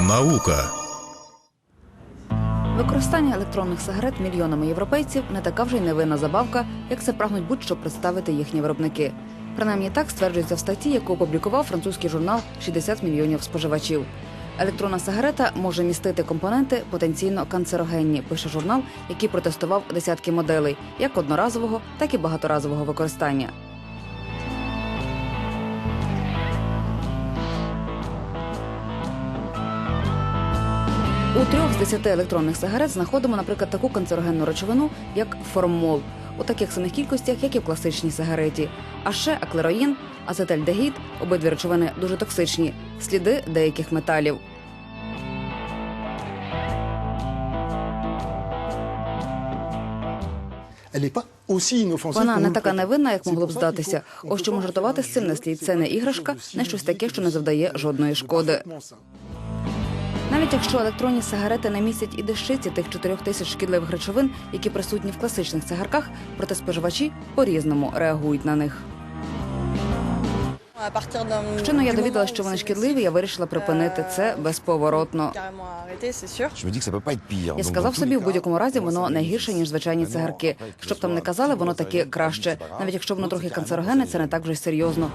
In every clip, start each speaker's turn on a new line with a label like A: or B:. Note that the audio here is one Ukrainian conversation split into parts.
A: Наука.
B: Використання електронних сигарет мільйонами європейців не така вже й невинна забавка, як це прагнуть будь-що представити їхні виробники. Принаймні так стверджується в статті, яку опублікував французький журнал «60 мільйонів споживачів. Електронна сигарета може містити компоненти потенційно канцерогенні, пише журнал, який протестував десятки моделей, як одноразового, так і багаторазового використання. У трьох з десяти електронних сигарет знаходимо, наприклад, таку канцерогенну речовину, як формол, у таких самих кількостях, як і в класичній сигареті. А ще аклероїн, ацетальдегід, обидві речовини дуже токсичні, сліди деяких металів. Вона не така невинна, як могло б здатися. Ось чому жартувати з цим не слід. Це не іграшка, не щось таке, що не завдає жодної шкоди. Навіть якщо електронні сигарети не містять і дещиці тих 4 тисяч шкідливих речовин, які присутні в класичних цигарках, проте споживачі по-різному реагують на них. Щойно я довідалася, що вони шкідливі, я вирішила припинити це безповоротно. Я сказав собі, в будь-якому разі воно не гірше ніж звичайні цигарки. Щоб там не казали, воно таки краще. Навіть якщо воно трохи канцерогенне, це не так вже й серйозно.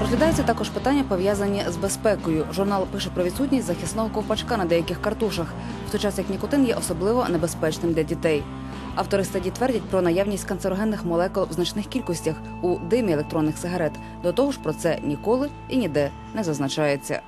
B: Розглядається також питання, пов'язані з безпекою. Журнал пише про відсутність захисного ковпачка на деяких картушах, в той час як нікотин є особливо небезпечним для дітей. Автори статті твердять про наявність канцерогенних молекул в значних кількостях у димі електронних сигарет. До того ж, про це ніколи і ніде не зазначається.